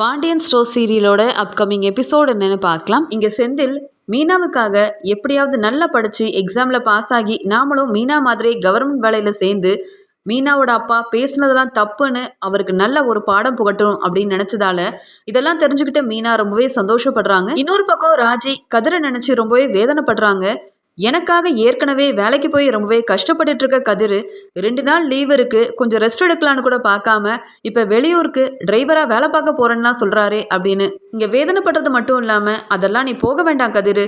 Pandian store சீரியலோட upcoming episode என்னன்னு பார்க்கலாம். இங்கே செந்தில் மீனாவுக்காக எப்படியாவது நல்லா படித்து எக்ஸாமில் பாஸ் ஆகி நாமளும் மீனா மாதிரி கவர்மெண்ட் வேலையில் சேர்ந்து மீனாவோட அப்பா பேசுனதெல்லாம் தப்புன்னு அவருக்கு நல்ல ஒரு பாடம் புகட்டும் அப்படின்னு நினச்சதால இதெல்லாம் தெரிஞ்சுக்கிட்ட மீனா ரொம்பவே சந்தோஷப்படுறாங்க. இன்னொரு பக்கம் ராஜி கதிரை நினச்சி ரொம்பவே வேதனைப்படுறாங்க. எனக்காக ஏற்கனவே வேலைக்கு போய் ரொம்பவே கஷ்டப்பட்டுட்டு இருக்க கதிர் ரெண்டு நாள் லீவ் இருக்கு கொஞ்சம் ரெஸ்ட் எடுக்கலான்னு கூட பார்க்காம இப்போ வெளியூருக்கு டிரைவராக வேலை பார்க்க போறேன்னுலாம் சொல்றாரே அப்படின்னு. இங்கே வேதனைப்படுறது மட்டும் இல்லாமல் அதெல்லாம் நீ போக வேண்டாம் கதிர்.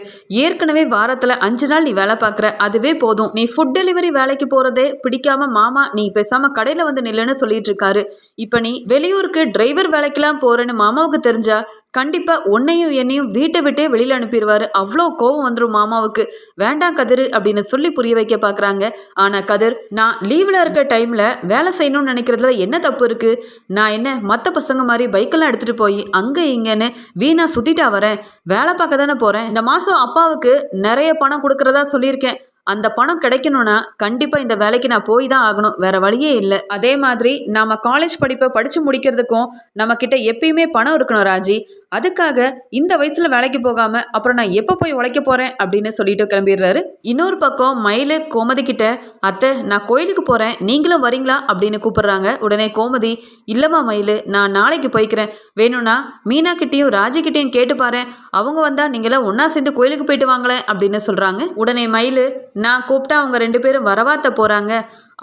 ஏற்கனவே வாரத்தில் அஞ்சு நாள் நீ வேலை பார்க்குற அதுவே போதும். நீ ஃபுட் டெலிவரி வேலைக்கு போகிறதே பிடிக்காம மாமா நீ பேசாமல் கடையில் வந்து நில்லுன்னு சொல்லிட்டு இருக்காரு இப்போ நீ வெளியூருக்கு டிரைவர் வேலைக்கெல்லாம் போகிறேன்னு மாமாவுக்கு தெரிஞ்சா கண்டிப்பாக உன்னையும் என்னையும் வீட்டை விட்டே வெளியில் அனுப்பிடுவாரு அவ்வளோ கோவம் வந்துடும் மாமாவுக்கு. வேண்டாம் கதிர் அப்படின்னு சொல்லி புரிய வைக்க பார்க்குறாங்க. ஆனால் கதிர் நான் லீவில் இருக்க டைமில் வேலை செய்யணும்னு நினைக்கிறதுல என்ன தப்பு இருக்குது நான் என்ன மற்ற பசங்க மாதிரி பைக்கெல்லாம் எடுத்துகிட்டு போய் அங்கே இங்கேன்னு வீணாக சுற்றிட்டா வரேன் வேலை பார்க்க தானே போகிறேன் இந்த மாதம் அப்பாவுக்கு நிறைய பணம் கொடுக்குறதா சொல்லியிருக்கேன். அந்த பணம் கிடைக்கணும்னா கண்டிப்பாக இந்த வேலைக்கு நான் போய் தான் ஆகணும். வேற வழியே இல்லை. அதே மாதிரி நாம காலேஜ் படிப்பை படித்து முடிக்கிறதுக்கும் நம்மக்கிட்ட எப்பயுமே பணம் இருக்கணும் ராஜி. அதுக்காக இந்த வயசுல வேலைக்கு போகாம அப்புறம் நான் எப்போ போய் உழைக்க போறேன் அப்படின்னு சொல்லிட்டு கிளம்பிடுறாரு. இன்னொரு பக்கம் மயிலு கோமதி கிட்ட அத்தை நான் கோயிலுக்கு போறேன். நீங்களும் வரீங்களா? அப்படின்னு கூப்பிடுறாங்க. உடனே கோமதி இல்லம்மா மயிலு நான் நாளைக்கு போய்க்கிறேன். வேணும்னா மீனா ராஜிக்கிட்டேயும் ராஜி கேட்டு பாரு அவங்க வந்தா நீங்களாம் ஒன்றா சேர்ந்து கோயிலுக்கு போயிட்டு வாங்களேன். அப்படின்னு சொல்றாங்க. உடனே மயிலு நான் கூப்பிட்டா அவங்க ரெண்டு பேரும் வரவாத்த போறாங்க.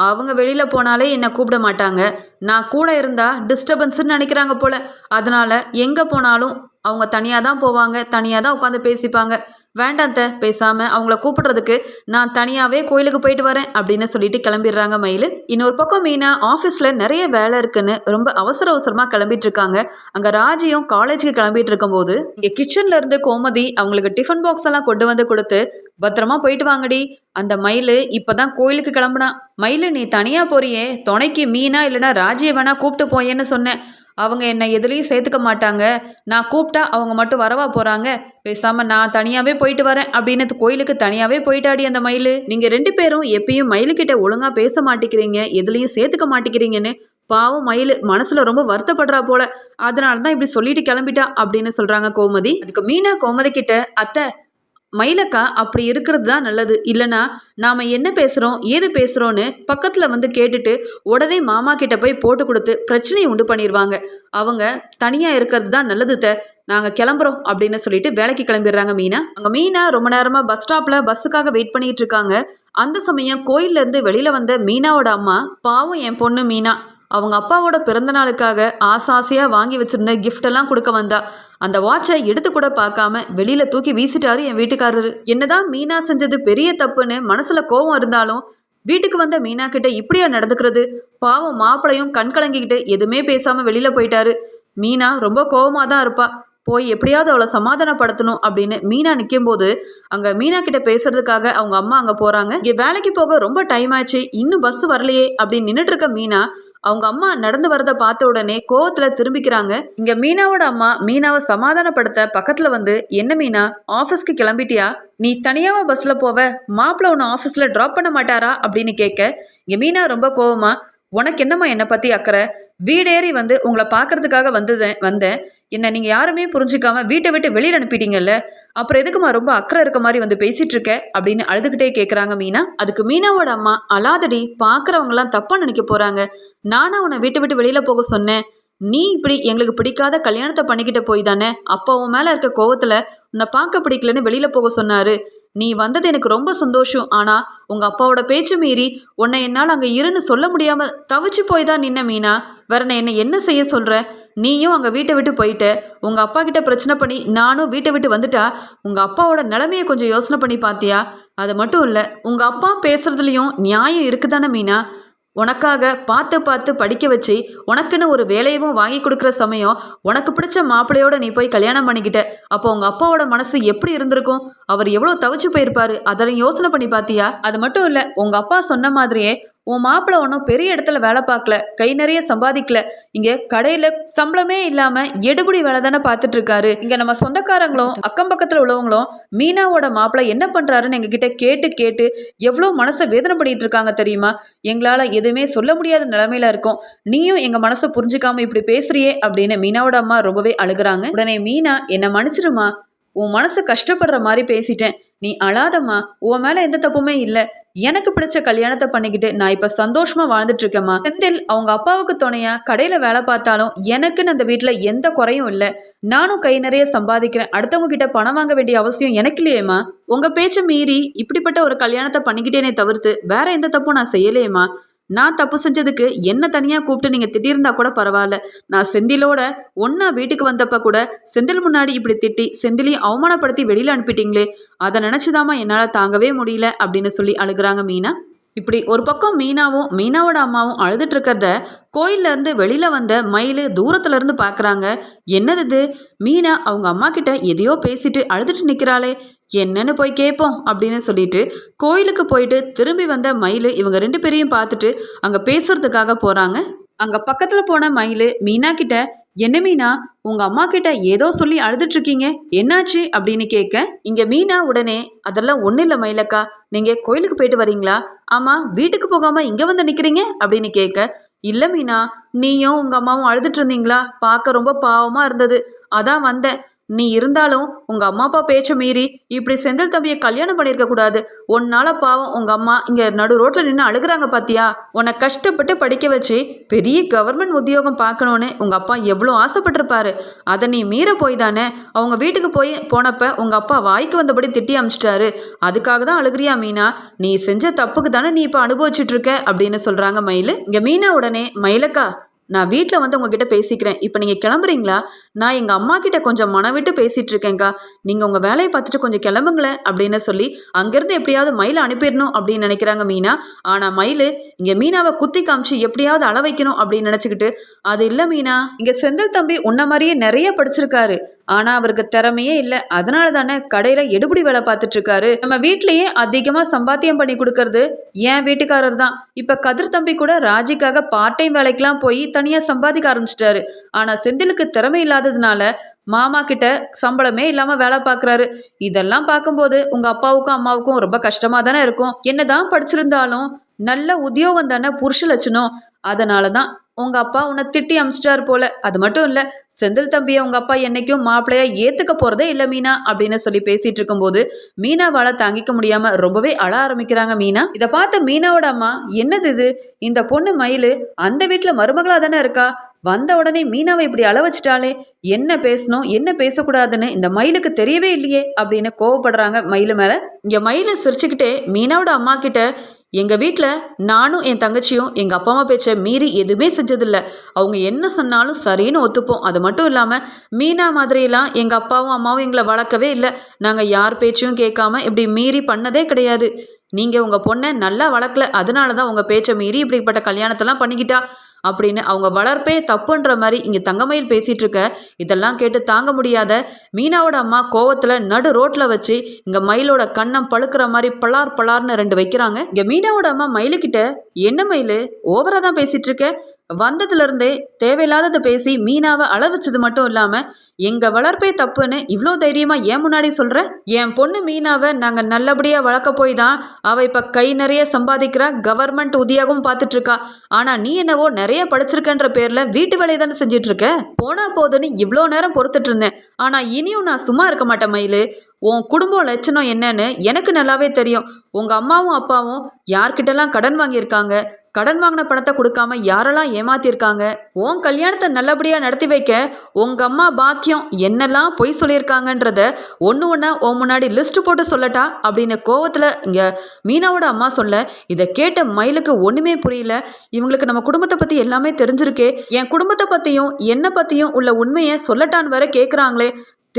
அவங்க வெளியில் போனாலே என்னை கூப்பிட மாட்டாங்க. நான் கூட இருந்தால் டிஸ்டர்பன்ஸ்னு நினைக்கிறாங்க போல். அதனால் எங்கே போனாலும் அவங்க தனியாக தான் போவாங்க. தனியாக தான் உட்காந்து பேசிப்பாங்க. வேண்டாந்த பேசாமல் அவங்கள கூப்பிடுறதுக்கு நான் தனியாகவே கோயிலுக்கு போயிட்டு வரேன் அப்படின்னு சொல்லிட்டு கிளம்பிடுறாங்க மயில். இன்னொரு பக்கம் மீனா ஆஃபீஸில் நிறைய வேலை இருக்குன்னு ரொம்ப அவசர அவசரமாக கிளம்பிட்டு இருக்காங்க அங்கே ராஜியும் காலேஜுக்கு கிளம்பிட்டு இருக்கும்போது இங்கே கிச்சனில் இருந்து கோமதி அவங்களுக்கு டிஃபன் பாக்ஸ் எல்லாம் கொண்டு வந்து கொடுத்து பத்திரமா போயிட்டு வாங்கடி. அந்த மயில் இப்பதான் கோயிலுக்கு கிளம்புனா. மயில் நீ தனியா போறியே. துணைக்கு மீனா இல்லைன்னா ராஜியை வேணா கூப்பிட்டு போயேன்னு சொன்னேன். அவங்க என்னை எதுலேயும் சேர்த்துக்க மாட்டாங்க. நான் கூப்பிட்டா அவங்க மட்டும் வரவா போகிறாங்க பேசாமல் நான் தனியாகவே போயிட்டு வரேன் அப்படின்னு கோயிலுக்கு தனியாகவே போயிட்டாடி அந்த மயில். நீங்கள் ரெண்டு பேரும் எப்பயும் மயிலுக்கிட்ட ஒழுங்காக பேச மாட்டேங்கிறீங்க எதுலேயும் சேர்த்துக்க மாட்டேங்கிறீங்கன்னு பாவம் மயில். மனசில் ரொம்ப வருத்தப்படுறா போல. அதனால தான் இப்படி சொல்லிட்டு கிளம்பிட்டா அப்படின்னு சொல்கிறாங்க கோமதி. அதுக்கு மீனா கோமதி கிட்ட அத்தை மயிலக்கா அப்படி இருக்கிறது தான் நல்லது. இல்லைனா நாம் என்ன பேசுகிறோம் ஏது பேசுகிறோன்னு பக்கத்தில் வந்து கேட்டுட்டு உடனே மாமா கிட்ட போய் போட்டு கொடுத்து பிரச்சனையை உண்டு பண்ணிடுவாங்க அவங்க தனியாக இருக்கிறது தான் நல்லது த நாங்கள் கிளம்புறோம் அப்படின்னு சொல்லிட்டு வேலைக்கு கிளம்பிடுறாங்க மீனா. அங்கே மீனா ரொம்ப நேரமாக பஸ் ஸ்டாப்பில் பஸ்ஸுக்காக வெயிட் பண்ணிகிட்டு இருக்காங்க. அந்த சமயம் கோயிலேருந்து வெளியில் வந்த மீனாவோட அம்மா பாவம் என் பொண்ணு மீனா. அவங்க அப்பாவோட பிறந்த நாளுக்காக ஆசாசையாக வாங்கி வச்சிருந்த கிஃப்டெல்லாம் கொடுக்க வந்தா. அந்த வாட்சை எடுத்து கூட பார்க்காம வெளியில தூக்கி வீசிட்டாரு என் வீட்டுக்காரரு. என்னதான் மீனா செஞ்சது பெரிய தப்புன்னு மனசுல கோவம் இருந்தாலும் வீட்டுக்கு வந்த மீனா கிட்ட இப்படியா நடந்துக்கிறது? பாவம் மாப்பிளையும் கண் கலங்கிக்கிட்டு எதுவுமே பேசாம வெளியில போயிட்டாரு. மீனா ரொம்ப கோவமாக தான் இருப்பா. போய் எப்படியாவது அவளை சமாதானப்படுத்தணும் அப்படின்னு மீனா நிற்கும் போது அங்கே மீனா கிட்ட பேசுறதுக்காக அவங்க அம்மா அங்கே போகிறாங்க இங்கே வேலைக்கு போக ரொம்ப டைம் ஆச்சு. இன்னும் பஸ் வரலையே அப்படின்னு நின்றுட்டு இருக்க மீனா அவங்க அம்மா நடந்து வரத பார்த்த உடனே கோவத்துல திரும்பிக்கிறாங்க. இங்க மீனாவோட அம்மா மீனாவை சமாதானப்படுத்த பக்கத்துல வந்து என்ன மீனா ஆஃபீஸ்க்கு கிளம்பிட்டியா? நீ தனியாவா பஸ்ல போவ? மாப்பிள்ள உன்னை ஆஃபீஸில் ட்ராப் பண்ண மாட்டாரா? அப்படின்னு கேட்க இங்க மீனா ரொம்ப கோவமா உனக்கு என்னம்மா என்னை பற்றி அக்கறை? வீடேறி வந்து உங்களை பார்க்கறதுக்காக வந்ததேன் வந்தேன். என்னை நீங்கள் யாருமே புரிஞ்சுக்காம வீட்டை விட்டு வெளியில் அனுப்பிட்டீங்கல்ல? அப்புறம் எதுக்குமா ரொம்ப அக்கறை இருக்க மாதிரி வந்து பேசிகிட்டு இருக்க? அப்படின்னு அழுதுகிட்டே கேட்குறாங்க மீனா. அதுக்கு மீனாவோட அம்மா அலாதடி பார்க்குறவங்களாம் தப்பாக நினைக்க போகிறாங்க நானும் உன்னை வீட்டை விட்டு வெளியில் போக சொன்னேன். நீ இப்படி எங்களுக்கு பிடிக்காத கல்யாணத்தை பண்ணிக்கிட்ட போய் தானே? அப்போ உன் மேலே இருக்க கோவத்தில் உன்னை பார்க்க பிடிக்கலன்னு வெளியில் போக சொன்னார். நீ வந்தது எனக்கு ரொம்ப சந்தோஷம். ஆனால் உங்கள் அப்பாவோட பேச்சு மீறி உன்னை என்னால் அங்கே இருன்னு சொல்ல முடியாமல் தவிச்சு போய் தான் நின்ன மீனா? வேற நான் என்ன என்ன செய்ய சொல்கிற நீயும் அங்கே வீட்டை விட்டு போயிட்ட உங்கள் அப்பா கிட்ட பிரச்சனை பண்ணி நானும் வீட்டை விட்டு வந்துட்டா உங்கள் அப்பாவோட நிலமையை கொஞ்சம் யோசனை பண்ணி பார்த்தியா அது மட்டும் இல்லை உங்கள் அப்பா பேசுகிறதுலையும் நியாயம் இருக்குதானே மீனா? உனக்காக பார்த்து பார்த்து படிக்க வச்சு உனக்குன்னு ஒரு வேலையவும் வாங்கி கொடுக்குற சமயம் உனக்கு பிடிச்ச மாப்பிள்ளையோட நீ போய் கல்யாணம் பண்ணிக்கிட்ட. அப்போ உங்கள் அப்பாவோட மனசு எப்படி இருந்திருக்கும்? அவர் எவ்வளோ தவிச்சு போயிருப்பாரு? அதனை யோசனை பண்ணி பார்த்தியா? அது மட்டும் இல்லை உங்கள் அப்பா சொன்ன மாதிரியே உன் மாப்பிள்ளை ஒன்றும் பெரிய இடத்துல வேலை பார்க்கல கை நிறைய சம்பாதிக்கல. இங்க கடையில சம்பளமே இல்லாம எடுபடி வேலை தானே பார்த்துட்டு இருக்காரு இங்க நம்ம சொந்தக்காரங்களும் அக்கம் பக்கத்துல உள்ளவங்களும் மீனாவோட மாப்பிள்ளை என்ன பண்றாருன்னு எங்ககிட்ட கேட்டு கேட்டு எவ்வளோ மனசை வேதனை பண்ணிட்டு இருக்காங்க தெரியுமா? எங்களால எதுவுமே சொல்ல முடியாத நிலைமையில இருக்கும். நீயும் எங்க மனசை புரிஞ்சுக்காம இப்படி பேசுறியே அப்படின்னு மீனாவோட அம்மா ரொம்பவே அழுகுறாங்க. உடனே மீனா என்னை மன்னிச்சிருமா உன் மனசு கஷ்டப்படுற மாதிரி பேசிட்டேன். நீ அழாதம்மா. உன் மேல எந்த தப்புமே இல்லை. எனக்கு பிடிச்ச கல்யாணத்தை பண்ணிக்கிட்டு நான் இப்ப சந்தோஷமா வாழ்ந்துட்டு இருக்கேம்மா. செந்தில் அவங்க அப்பாவுக்கு துணையா கடையில வேலை பார்த்தாலும் எனக்குன்னு அந்த வீட்டுல எந்த குறையும் இல்லை. நானும் கை நிறைய சம்பாதிக்கிறேன். அடுத்தவங்க கிட்ட பணம் வாங்க வேண்டிய அவசியம் எனக்கு இல்லையேம்மா. உங்க பேச்சை மீறி இப்படிப்பட்ட ஒரு கல்யாணத்தை பண்ணிக்கிட்டேனே தவிர்த்து வேற எந்த தப்பும் நான் செய்யலையேம்மா. நான் தப்பு செஞ்சதுக்கு என்ன தனியாக கூப்பிட்டு நீங்கள் திட்டியிருந்தா கூட பரவாயில்ல. நான் செந்திலோட ஒன்றா வீட்டுக்கு வந்தப்ப கூட செந்தில் முன்னாடி இப்படி திட்டி செந்திலையும் அவமானப்படுத்தி வெளியில் அனுப்பிட்டீங்களே அதை நினச்சிதாம்மா என்னால் தாங்கவே முடியல அப்படின்னு சொல்லி அழுகுறாங்க மீனா. இப்படி ஒரு பக்கம் மீனாவும் மீனாவோட அம்மாவும் அழுதுட்டு இருக்கிறத கோயில்ல இருந்து வந்த மயில் தூரத்துலேருந்து இருந்து என்னது இது? மீனா அவங்க அம்மா கிட்ட எதையோ பேசிட்டு அழுதுட்டு நிற்கிறாளே என்னன்னு போய் கேட்போம் அப்படின்னு சொல்லிட்டு கோயிலுக்கு போயிட்டு திரும்பி வந்த மயில் இவங்க ரெண்டு பேரையும் பார்த்துட்டு அங்கே பேசுறதுக்காக போகிறாங்க அங்கே பக்கத்தில் போன மயில் மீனா கிட்ட என்ன மீனா உங்க அம்மா கிட்ட ஏதோ சொல்லி அழுதுட்டு இருக்கீங்க என்னாச்சு? அப்படின்னு கேட்க இங்க மீனா உடனே அதெல்லாம் ஒன்றும் இல்லை மயிலக்கா நீங்க கோயிலுக்கு போயிட்டு வரீங்களா? ஆமா வீட்டுக்கு போகாம இங்க வந்து நிக்கிறீங்க? அப்படின்னு கேட்க இல்ல மீனா நீயும் உங்க அம்மாவும் அழுதுட்டு இருந்தீங்களா பார்க்க ரொம்ப பாவமா இருந்தது. அதான் வந்தேன் நீ இருந்தாலும் உங்க அம்மா அப்பா பேச்ச மீறி இப்படி செந்தில் தம்பியை கல்யாணம் பண்ணியிருக்க கூடாது. உன்னால பாவம் உங்க அம்மா இங்க நடு ரோட்ல நின்று அழுகுறாங்க பாத்தியா? உன்னை கஷ்டப்பட்டு படிக்க வச்சு பெரிய கவர்மெண்ட் உத்தியோகம் பார்க்கணும்னு உங்க அப்பா எவ்வளோ ஆசைப்பட்டிருப்பாரு. அதை நீ மீற போய் தானே? அவங்க வீட்டுக்கு போய் போனப்ப உங்க அப்பா வாய்க்கு வந்தபடி திட்டி அமிச்சிட்டாரு. அதுக்காக தான் அழுகிறியா மீனா? நீ செஞ்ச தப்புக்கு தானே நீ இப்போ அனுபவிச்சுட்டு இருக்க அப்படின்னு சொல்றாங்க மயில். இங்க மீனா உடனே மயிலக்கா நான் வீட்டில் வந்து உங்ககிட்ட பேசிக்கிறேன். இப்போ நீங்கள் கிளம்புறீங்களா? நான் எங்கள் அம்மா கிட்ட கொஞ்சம் மனவிட்டு பேசிகிட்டு இருக்கேங்க்கா நீங்கள் உங்கள் வேலையை பார்த்துட்டு கொஞ்சம் கிளம்புங்களேன் அப்படின்னு சொல்லி அங்கேருந்து எப்படியாவது மயிலை அனுப்பிடணும் அப்படின்னு நினைக்கிறாங்க மீனா. ஆனால் மயில் இங்கே மீனாவை குத்தி காமிச்சு எப்படியாவது அள வைக்கணும் அப்படின்னு நினச்சிக்கிட்டு அது இல்லை மீனா. இங்கே செந்தில் தம்பி உன்ன மாதிரியே நிறைய படிச்சிருக்காரு. ஆனால் அவருக்கு திறமையே இல்லை. அதனால தானே கடையில் எடுபடி வேலை பார்த்துட்டு இருக்காரு. நம்ம வீட்லேயே அதிகமாக சம்பாத்தியம் பண்ணி கொடுக்கறது என் வீட்டுக்காரர் தான் இப்போ கதிர் தம்பி கூட ராஜிக்காக பார்ட் டைம் வேலைக்கெலாம் போய் தனியாக சம்பாதிக்க ஆரம்பிச்சிட்டாரு. ஆனால் செந்திலுக்கு திறமை இல்லாததுனால மாமா கிட்ட சம்பளமே இல்லாமல் வேலை பார்க்குறாரு இதெல்லாம் பார்க்கும்போது உங்கள் அப்பாவுக்கும் அம்மாவுக்கும் ரொம்ப கஷ்டமாக தானே இருக்கும். என்னதான் படிச்சிருந்தாலும் நல்ல உத்தியோகம் தானே புருஷ லட்சணம். அதனால தான் உங்கள் அப்பா உன்னை திட்டி அமிச்சிட்டாரு போல. அது மட்டும் இல்லை செந்தில் தம்பியை உங்கள் அப்பா என்னைக்கும் மாப்பிள்ளையா ஏற்றுக்க போகிறதே இல்லை மீனா அப்படின்னு சொல்லி பேசிகிட்டு இருக்கும்போது மீனாவால் தாங்கிக்க முடியாமல் ரொம்பவே அழ ஆரம்பிக்கிறாங்க மீனா. இதை பார்த்த மீனாவோட அம்மா என்னது இது? இந்த பொண்ணு மயில் அந்த வீட்டில் மருமகளாக தானே இருக்கா? வந்த உடனே மீனாவை இப்படி அள வச்சிட்டாலே என்ன பேசணும்? என்ன பேசக்கூடாதுன்னு இந்த மயிலுக்கு தெரியவே இல்லையே அப்படின்னு கோவப்படுறாங்க மயிலு மேலே. இங்கே மயிலை சிரிச்சுக்கிட்டே மீனாவோட அம்மா கிட்ட எங்கள் வீட்டில் நானும் என் தங்கச்சியும் எங்கள் அப்பா அம்மா பேச்சை மீறி எதுவுமே செஞ்சதில்லை. அவங்க என்ன சொன்னாலும் சரின்னு ஒத்துப்போம். அது மட்டும் இல்லாமல் மீனா மாதிரியெல்லாம் எங்கள் அப்பாவும் அம்மாவும் எங்களை வளர்க்கவே இல்லை. நாங்கள் யார் பேச்சையும் கேட்காம இப்படி மீறி பண்ணதே கிடையாது. நீங்கள் உங்கள் பொண்ணை நல்லா வளர்க்கல. அதனால தான் உங்கள் பேச்சை மீறி இப்படிப்பட்ட கல்யாணத்தெல்லாம் பண்ணிக்கிட்டா. அப்படின்னு அவங்க வளர்ப்பே தப்புன்ற மாதிரி இங்கே தங்கமயில் பேசிகிட்டு இருக்க இதெல்லாம் கேட்டு தாங்க முடியாத மீனாவோட அம்மா கோவத்தில் நடு ரோட்டில் வச்சு இங்கே மயிலோட கண்ணம் பழுக்கிற மாதிரி பலார் பலார்னு ரெண்டு வைக்கிறாங்க. இங்கே மீனாவோட அம்மா மயிலுக்கிட்ட என்ன மயில்? ஓவராக தான் பேசிகிட்டு இருக்க வந்ததுலேருந்தே தேவையில்லாததை பேசி மீனாவை அளவிச்சது மட்டும் இல்லாமல் எங்கள் வளர்ப்பே தப்புன்னு இவ்வளோ தைரியமாக ஏன் முன்னாடி சொல்கிற என் பொண்ணு மீனாவை நாங்கள் நல்லபடியாக வளர்க்க போய் தான் அவள் இப்போ கை நிறைய சம்பாதிக்கிற கவர்மெண்ட் உதியாகவும் பார்த்துட்ருக்கா ஆனால் நீ என்னவோ நிறைய நிறைய படிச்சிருக்கேன்ற பேரில் வீட்டு வேலையை தானே செஞ்சிட்ருக்க? போனால் போதுன்னு இவ்வளோ நேரம் பொறுத்துட்டு இருந்தேன் ஆனால் இனியும் நான் சும்மா இருக்க மாட்டேன் மயில். உன் குடும்பம் லட்சணம் என்னன்னு எனக்கு நல்லாவே தெரியும். உங்கள் அம்மாவும் அப்பாவும் யார்கிட்டலாம் கடன் வாங்கியிருக்காங்க? கடன் வாங்கின பணத்தை கொடுக்காம யாரெல்லாம் ஏமாத்திருக்காங்க? உன் கல்யாணத்தை நல்லபடியாக நடத்தி வைக்க உங்கள் அம்மா பாக்கியம் என்னெல்லாம் பொய் சொல்லியிருக்காங்கன்றத ஒன்று ஒன்றா உன் முன்னாடி லிஸ்ட் போட்டு சொல்லட்டா? அப்படின்னு கோவத்தில் இங்கே மீனாவோட அம்மா சொல்ல இதை கேட்ட மயிலுக்கு ஒன்றுமே புரியல. இவங்களுக்கு நம்ம குடும்பத்தை பற்றி எல்லாமே தெரிஞ்சிருக்கே. என் குடும்பத்தை பற்றியும் என்னை பற்றியும் உள்ள உண்மையை சொல்லட்டான்னு வர கேட்குறாங்களே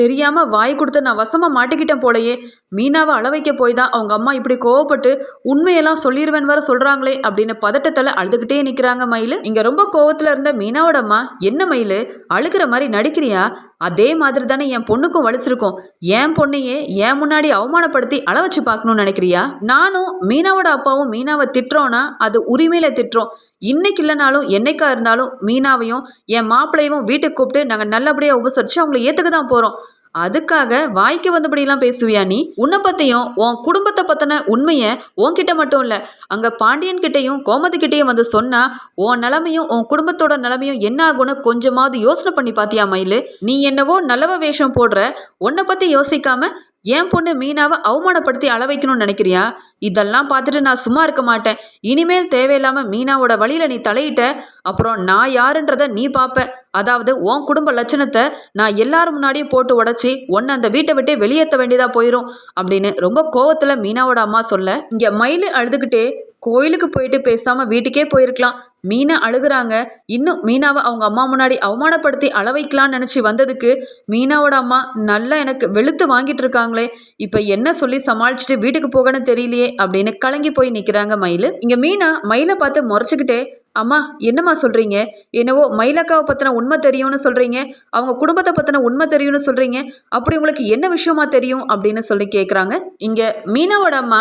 தெரியாம வாய் கொடுத்து நான் வசமா மாட்டிக்கிட்டேன் போலயே. மீனாவை அள வைக்க போய் தான் அவங்க அம்மா இப்படி கோவப்பட்டு உண்மையெல்லாம் சொல்லிடுவேன் வர சொல்றாங்களே அப்படின்னு பதட்டத்தில் அழுதுகிட்டே நிற்கிறாங்க மயில். இங்க ரொம்ப கோவத்துல இருந்த மீனாவோட அம்மா என்ன மயில்? அழுகிற மாதிரி நடிக்கிறியா? அதே மாதிரி தானே என் பொண்ணுக்கும் வலிச்சிருக்கும். என் பொண்ணையே என் முன்னாடி அவமானப்படுத்தி அள வச்சு பார்க்கணும்னு நினைக்கிறியா? நானும் மீனாவோட அப்பாவும் மீனாவை திட்டுறோன்னா அது உரிமையில திட்டுறோம். இன்னைக்கு இல்லைனாலும் என்னைக்கா இருந்தாலும் மீனாவையும் என் மாப்பிள்ளையும் வீட்டுக்கு கூப்பிட்டு நாங்கள் நல்லபடியாக உபசரித்து அவங்கள ஏற்றுக்க தான் போகிறோம் அதுக்காக வாய்க்கு வந்தபடியெல்லாம் பேசுவியா நீ? உன்னை பற்றியும் உன் குடும்பத்தை பற்றின உண்மையை உன்கிட்ட மட்டும் இல்லை அங்கே பாண்டியன் கிட்டேயும் கோமதி கிட்டேயும் வந்து சொன்னா உன் நிலமையும் உன் குடும்பத்தோட நிலமையும் என்ன ஆகும்னு கொஞ்சமாவது யோசனை பண்ணி பாத்தியா மயிலு? நீ என்னவோ நல்லவ வேஷம் போடுற உன்னை பற்றி யோசிக்காம என் பொண்ணு மீனாவை அவமானப்படுத்தி அள வைக்கணும்னு நினைக்கிறியா? இதெல்லாம் பார்த்துட்டு நான் சும்மா இருக்க மாட்டேன். இனிமேல் தேவையில்லாம மீனாவோட வழியில நீ தலையிட்ட அப்புறம் நான் யாருன்றத நீ பார்ப்ப அதாவது உன் குடும்ப லட்சணத்தை நான் எல்லாரும் முன்னாடியும் போட்டு உடச்சி உன்னை அந்த வீட்டை விட்டே வெளியேற்ற வேண்டியதா போயிடும் அப்படின்னு ரொம்ப கோவத்துல மீனாவோட அம்மா சொல்ல இங்க மயிலு அழுதுகிட்டே கோயிலுக்கு போயிட்டு பேசாம வீட்டுக்கே போயிருக்கலாம். மீனா அழுகுறாங்க. இன்னும் மீனாவை அவங்க அம்மா முன்னாடி அவமானப்படுத்தி அள வைக்கலாம்னு நினச்சி வந்ததுக்கு மீனாவோட அம்மா நல்லா எனக்கு வெளுத்து வாங்கிட்டு இருக்காங்களே. இப்போ என்ன சொல்லி சமாளிச்சுட்டு வீட்டுக்கு போகணும்னு தெரியலையே அப்படின்னு கலங்கி போய் நிற்கிறாங்க மயில். இங்கே மீனா மயிலை பார்த்து முறைச்சிக்கிட்டே அம்மா என்னம்மா சொல்கிறீங்க என்னவோ மயிலக்காவை பற்றின உண்மை தெரியும்னு சொல்கிறீங்க அவங்க குடும்பத்தை பற்றின உண்மை தெரியும்னு சொல்கிறீங்க அப்படி உங்களுக்கு என்ன விஷயமா தெரியும்? அப்படின்னு சொல்லி கேட்குறாங்க இங்கே மீனாவோட அம்மா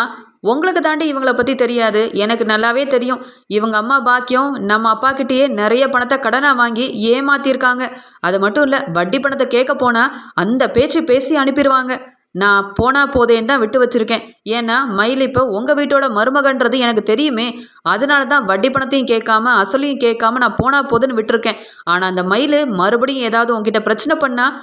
உங்களுக்கு தாண்டி இவங்கள பற்றி தெரியாது. எனக்கு நல்லாவே தெரியும். இவங்க அம்மா பாக்கியம் நம்ம அப்பா கிட்டேயே நிறைய பணத்தை கடனாக வாங்கி ஏமாத்திருக்காங்க. அது மட்டும் இல்லை வட்டி பணத்தை கேட்க போனால் அந்த பேச்சு பேசி அனுப்பிடுவாங்க. நான் போனா போதேன்னு தான் விட்டு வச்சிருக்கேன். ஏன்னா மயில் இப்போ உங்கள் வீட்டோட மருமகன்றது எனக்கு தெரியுமே. அதனால தான் வட்டி பணத்தையும் கேட்காம அசலையும் கேட்காம நான் போனா போதுன்னு விட்டுருக்கேன். ஆனால் அந்த மயில் மறுபடியும் ஏதாவது உங்ககிட்ட பிரச்சனை பண்ணால்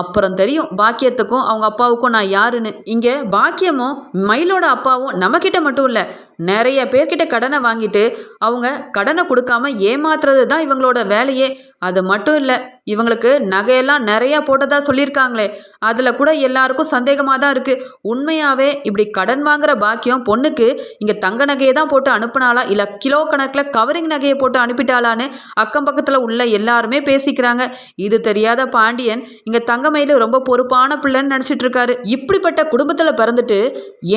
அப்புறம் தெரியும் பாக்கியத்துக்கும் அவங்க அப்பாவுக்கும் நான் யாருன்னு. இங்கே பாக்கியமும் மயிலோட அப்பாவும் நம்மக்கிட்ட மட்டும் இல்லை நிறைய பேர்கிட்ட கடனை வாங்கிட்டு அவங்க கடனை கொடுக்காம ஏமாத்துறது தான் இவங்களோட வேலையே. அது மட்டும் இல்லை இவங்களுக்கு நகையெல்லாம் நிறையா போட்டதா சொல்லியிருக்காங்களே. அதில் கூட எல்லாருக்கும் சந்தேகமாக தான் இருக்குது உண்மையாகவே இப்படி கடன் வாங்குகிற பாக்கியம் பொண்ணுக்கு இங்கே தங்க நகையை தான் போட்டு அனுப்புனாலா இல்லை கிலோ கணக்கில் கவரிங் நகையை போட்டு அனுப்பிட்டாலான்னு அக்கம் பக்கத்தில் உள்ள எல்லாருமே பேசிக்கிறாங்க. இது தெரியாத பாண்டியன் இங்கே தங்கமயில ரொம்ப பொறுப்பான பிள்ளைன்னு நினச்சிட்டு இருக்காரு இப்படிப்பட்ட குடும்பத்தில் பிறந்துட்டு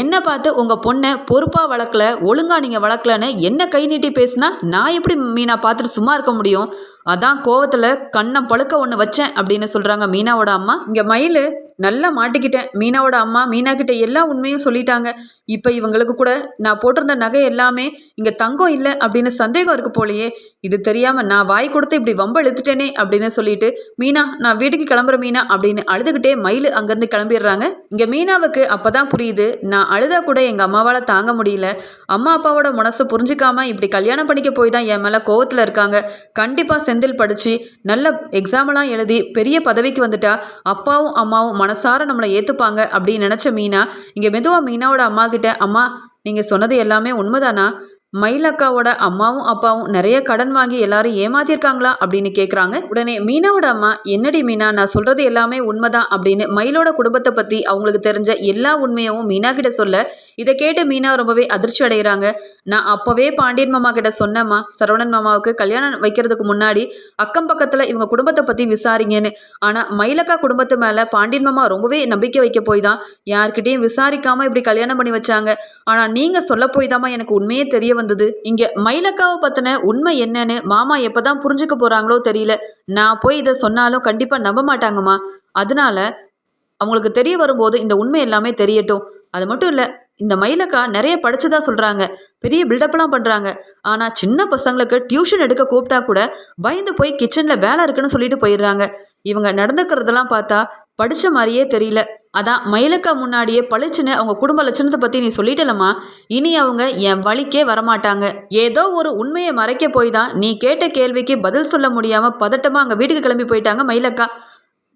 என்ன பார்த்து உங்கள் பொண்ணை பொறுப்பாக வளர்க்கல ஒழுங்காக நீங்கள் வளர்க்கலன்னு என்ன கை நீட்டி பேசுனா நான் எப்படி மீனா பார்த்துட்டு சும்மா இருக்க முடியும்? அதான் கோவத்தில் கண்ணம் பழுக்க ஒன்று வச்சேன் அப்படின்னு சொல்கிறாங்க மீனாவோட அம்மா. இங்கே மயில் நல்லா மாட்டிக்கிட்டேன். மீனாவோட அம்மா மீனா கிட்ட எல்லா உண்மையும் சொல்லிட்டாங்க. இப்போ இவங்களுக்கு கூட நான் போட்டிருந்த நகை எல்லாமே இங்கே தங்கம் இல்லை அப்படின்னு சந்தேகம் இருக்கு போலையே. இது தெரியாமல் நான் வாய் கொடுத்து இப்படி வம்ப இழுத்துட்டேனே அப்படின்னு சொல்லிட்டு மீனா நான் வீட்டுக்கு கிளம்புற மீனா அப்படின்னு அழுதுகிட்டே மயில் அங்கேருந்து கிளம்பிடுறாங்க. இங்கே மீனாவுக்கு அப்போ தான் புரியுது நான் அழுதா கூட எங்கள் அம்மாவால் தாங்க முடியல. அம்மா அப்பாவோட மனசு புரிஞ்சுக்காம இப்படி கல்யாணம் பண்ணிக்க போய் தான் என் மேலே கோவத்தில் இருக்காங்க. கண்டிப்பாக செந்தில் படித்து நல்ல எக்ஸாமெல்லாம் எழுதி பெரிய பதவிக்கு வந்துட்டா. அப்பாவும் அம்மாவும் மனசார நம்மளை ஏற்றுப்பாங்க அப்படின்னு நினச்ச மீனா இங்கே மெதுவாக மீனாவோட அம்மா கிட்ட அம்மா நீங்கள் சொன்னது எல்லாமே உண்மைதானா? மயிலக்காவோட அம்மாவும் அப்பாவும் நிறைய கடன் வாங்கி எல்லாரும் ஏமாத்திருக்காங்களா அப்படின்னு கேட்குறாங்க உடனே மீனாவோட அம்மா என்னடி மீனா நான் சொல்றது எல்லாமே உண்மைதான் அப்படின்னு மயிலோட குடும்பத்தை பற்றி அவங்களுக்கு தெரிஞ்ச எல்லா உண்மையவும் மீனா கிட்ட சொல்ல இதை கேட்டு மீனா ரொம்பவே அதிர்ச்சி அடைகிறாங்க. நான் அப்போவே பாண்டியன் மாமா கிட்ட சொன்னம்மா சரவணன் மாமாவுக்கு கல்யாணம் வைக்கிறதுக்கு முன்னாடி அக்கம் பக்கத்தில் இவங்க குடும்பத்தை பற்றி விசாரிங்கன்னு. ஆனால் மயிலக்கா குடும்பத்து மேலே பாண்டியன் மாமா ரொம்பவே நம்பிக்கை வைக்க போய் தான் யார்கிட்டையும் விசாரிக்காமல் இப்படி கல்யாணம் பண்ணி வச்சாங்க. ஆனால் நீங்கள் சொல்ல போய் தாம்மா எனக்கு உண்மையே தெரிய வந்து வந்தது. இங்க மயிலக்காவை பத்தின உண்மை என்னன்னு மாமா எப்பதான் புரிஞ்சுக்க போறாங்களோ தெரியல. நான் போய் இதை சொன்னாலும் கண்டிப்பா நம்ப மாட்டாங்கம்மா. அதனால அவங்களுக்கு தெரிய வரும்போது இந்த உண்மை எல்லாமே தெரியட்டும். அது மட்டும் இல்லை இந்த மயிலக்கா நிறைய படிச்சதா சொல்கிறாங்க பெரிய பில்டப்லாம் பண்ணுறாங்க ஆனால் சின்ன பசங்களுக்கு டியூஷன் எடுக்க கூப்பிட்டா கூட பயந்து போய் கிச்சனில் வேலை இருக்குன்னு சொல்லிட்டு போயிடுறாங்க. இவங்க நடந்துக்கிறதெல்லாம் பார்த்தா படித்த மாதிரியே தெரியல. அதான் மயிலக்கா முன்னாடியே பழிச்சுன்னு அவங்க குடும்ப லட்சணத்தை பற்றி நீ சொல்லிட்டலம்மா. இனி அவங்க என் வழிக்கே வரமாட்டாங்க. ஏதோ ஒரு உண்மையை மறைக்க போய் தான் நீ கேட்ட கேள்விக்கு பதில் சொல்ல முடியாமல் பதட்டமாக அங்கே வீட்டுக்கு கிளம்பி போயிட்டாங்க மயிலக்கா.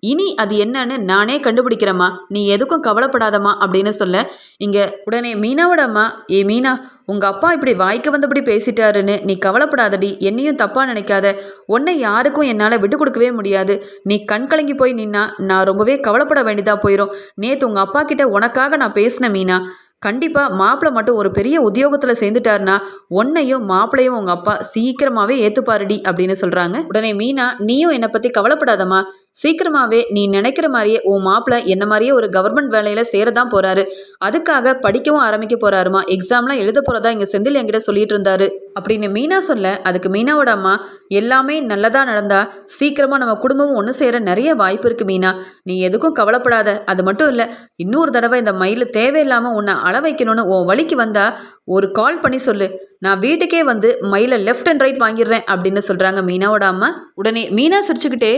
இனி அது என்னன்னு நானே கண்டுபிடிக்கிறேம்மா. நீ எதுக்கும் கவலைப்படாதம்மா அப்படின்னு சொல்ல இங்கே உடனே மீனாவோட அம்மா ஏ மீனா உங்கள் அப்பா இப்படி வாய்க்கு வந்தபடி பேசிட்டாருன்னு நீ கவலைப்படாதடி என்னையும் தப்பாக நினைக்காத. உன்னை யாருக்கும் என்னால் விட்டு கொடுக்கவே முடியாது. நீ கண் கலங்கி போய் நின்னா நான் ரொம்பவே கவலைப்பட வேண்டியதாக போயிடும் நேற்று உங்கள் அப்பா கிட்ட உனக்காக நான் பேசினேன் மீனா கண்டிப்பாக மாப்பிள்ளை மட்டும் ஒரு பெரிய உத்தியோகத்தில் சேர்ந்துட்டாருன்னா உன்னையும் மாப்பிள்ளையும் உங்கள் அப்பா சீக்கிரமாகவே ஏற்றுப்பாருடி அப்படின்னு சொல்கிறாங்க உடனே மீனா நீயும் என்னை பற்றி கவலைப்படாதம்மா. சீக்கிரமாகவே நீ நினைக்கிற மாதிரியே உன் மாப்பிள்ளை என்ன மாதிரியே ஒரு கவர்மெண்ட் வேலையில் சேரதான் போகிறாரு அதுக்காக படிக்கவும் ஆரம்பிக்க போகிறாருமா எக்ஸாம்லாம் எழுத போகிறதா இங்கே செந்தில் என்கிட்ட சொல்லிட்டு இருந்தாரு. அப்படின்னு மீனா சொல்ல அதுக்கு மீனாவோட அம்மா எல்லாமே நல்லதாக நடந்தா சீக்கிரமாக நம்ம குடும்பமும் ஒன்று சேர நிறைய வாய்ப்பு இருக்குது மீனா. நீ எதுக்கும் கவலைப்படாத. அது மட்டும் இல்லை இன்னொரு தடவை இந்த மயில் தேவையில்லாமல் உன்னை அள வைக்கணும்னு உன் வழிக்கு வந்தால் ஒரு கால் பண்ணி சொல்லு. நான் வீட்டுக்கே வந்து மயிலை லெஃப்ட் அண்ட் ரைட் வாங்கிடுறேன் அப்படின்னு சொல்கிறாங்க மீனாவோட அம்மா. உடனே மீனா சிரிச்சுக்கிட்டே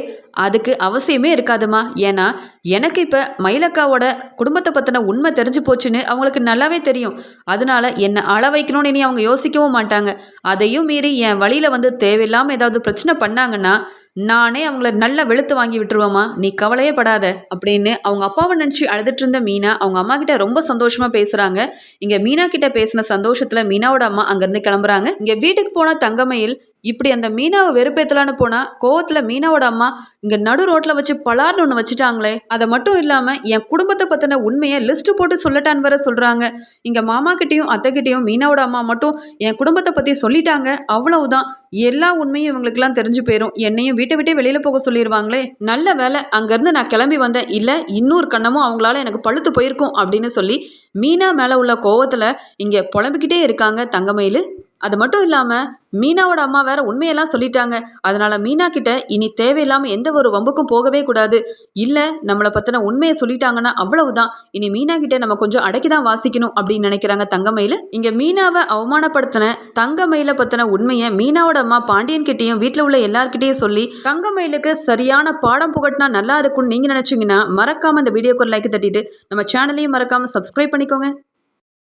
அதுக்கு அவசியமே இருக்காதுமா ஏன்னா எனக்கு இப்போ மயிலக்காவோட குடும்பத்தை பற்றின உண்மை தெரிஞ்சு போச்சுன்னு அவங்களுக்கு நல்லாவே தெரியும். அதனால என்னை அள வைக்கணும்னு இனி அவங்க யோசிக்கவும் மாட்டாங்க. அதையும் மீறி என் வழியில் வந்து தேவையில்லாமல் ஏதாவது பிரச்சனை பண்ணாங்கன்னா நானே அவங்கள நல்லா வெளுத்து வாங்கி விட்டுருவோமா நீ கவலையே படாத அப்படின்னு அவங்க அப்பாவை நினச்சி அழுதுட்டு இருந்த மீனா அவங்க அம்மா கிட்ட ரொம்ப சந்தோஷமா பேசுறாங்க. இங்க மீனா கிட்ட பேசின சந்தோஷத்துல மீனாவோட அம்மா அங்கேருந்து கிளம்புறாங்க. இங்க வீட்டுக்கு போன தங்கமையில் இப்படி அந்த மீனாவை வெறுப்பேத்தலான்னு போனா கோவத்துல மீனாவோட அம்மா இங்க நடு ரோட்ல வச்சு பலார்னு ஒன்று வச்சுட்டாங்களே அதை மட்டும் இல்லாம என் குடும்பத்தை பத்தின உண்மையை லிஸ்ட் போட்டு சொல்லட்டான்னு வர சொல்றாங்க. இங்க மாமா அத்தைக்கிட்டேயும் அத்தை மீனாவோட அம்மா மட்டும் என் குடும்பத்தை பத்தி சொல்லிட்டாங்க. அவ்வளவுதான். எல்லா உண்மையும் இவங்களுக்குலாம் தெரிஞ்சு போயிடும் என்னையும் வீட்டை விட்டே வெளியில போக சொல்லிடுவாங்களே நல்ல வேலை அங்கேருந்து நான் கிளம்பி வந்தேன். இல்லை இன்னொரு கண்ணமும் அவங்களால எனக்கு பழுத்து போயிருக்கும் அப்படின்னு சொல்லி மீனா மேலே உள்ள கோவத்தில் இங்கே புலம்பிக்கிட்டே இருக்காங்க தங்கமயில். அது மட்டும் இல்லாமல் மீனாவோட அம்மா வேற உண்மையெல்லாம் சொல்லிட்டாங்க. அதனால மீனா கிட்ட இனி தேவையில்லாமல் எந்த ஒரு வம்புக்கும் போகவே கூடாது. இல்லை நம்மளை பற்றின உண்மையை சொல்லிட்டாங்கன்னா அவ்வளவுதான். இனி மீனா கிட்ட நம்ம கொஞ்சம் அடக்கி தான் வாசிக்கணும் அப்படின்னு நினைக்கிறாங்க தங்கமயில. இங்கே மீனாவை அவமானப்படுத்தின தங்கமயில பற்றின உண்மையை மீனாவோட அம்மா பாண்டியன் கிட்டேயும் வீட்டில் உள்ள எல்லார்கிட்டையும் சொல்லி தங்கமயிலுக்கு சரியான பாடம் புகட்டினா நல்லா இருக்கும்னு நீங்கள் நினச்சிங்கன்னா மறக்காமல் இந்த வீடியோக்கு ஒரு லைக் தட்டிட்டு நம்ம சேனலையும் மறக்காமல் சப்ஸ்கிரைப் பண்ணிக்கோங்க.